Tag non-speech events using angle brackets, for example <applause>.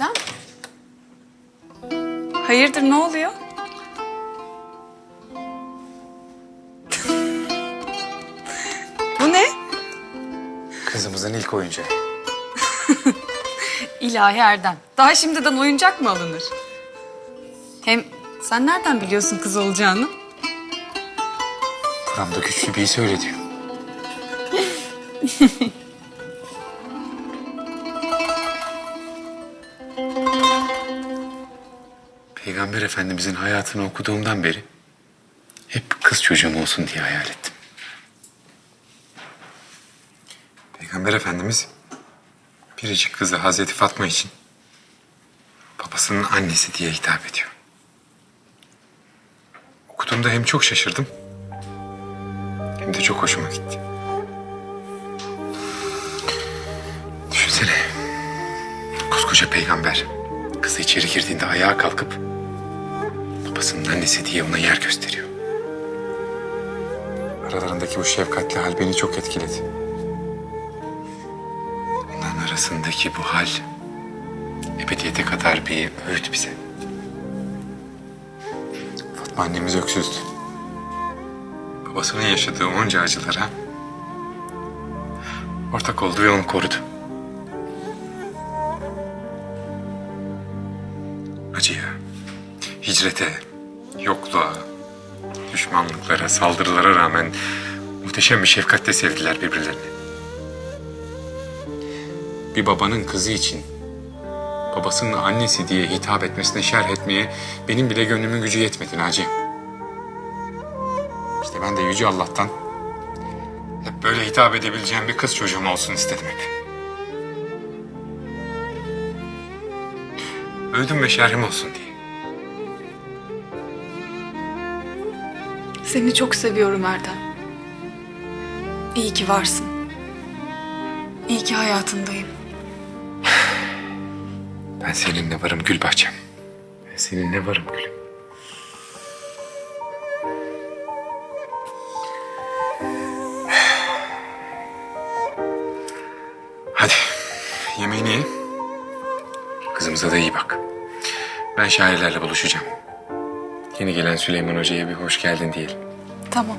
Erdem. Hayırdır ne oluyor? Bu ne? Kızımızın ilk oyuncağı. <laughs> İlahi Erdem. Daha şimdiden oyuncak mı alınır? Hem sen nereden biliyorsun kız olacağını? Kuramda güçlü bir söyle diyor. <laughs> Peygamber Efendimizin hayatını okuduğumdan beri hep kız çocuğum olsun diye hayal ettim. Peygamber Efendimiz biricik kızı Hazreti Fatma için babasının annesi diye hitap ediyor. Okuduğumda hem çok şaşırdım hem de çok hoşuma gitti. Düşünsene. Koskoca peygamber kızı içeri girdiğinde ayağa kalkıp babasının annesi diye ona yer gösteriyor. Aralarındaki bu şefkatli hal beni çok etkiledi. Onların arasındaki bu hal ebediyete kadar bir öğüt bize. Fatma annemiz öksüzdü. Babasının yaşadığı onca acılara ortak oldu ve onu korudu. Acıya, hicrete, yokluğa, düşmanlıklara, saldırılara rağmen muhteşem bir şefkatle sevdiler birbirlerini. Bir babanın kızı için babasının annesi diye hitap etmesine şerh etmeye benim bile gönlümün gücü yetmedi Naci. İşte ben de Yüce Allah'tan hep böyle hitap edebileceğim bir kız çocuğum olsun istedim hep. Öldüm ve şerhim olsun diye. Seni çok seviyorum Erdem. İyi ki varsın. İyi ki hayatındayım. Ben seninle varım gül bahçem. Ben seninle varım gülüm. Hadi yemeğini ye. Kızımıza da iyi bak. Ben şairlerle buluşacağım. Yeni gelen Süleyman Hoca'ya bir hoş geldin diyelim. Tamam.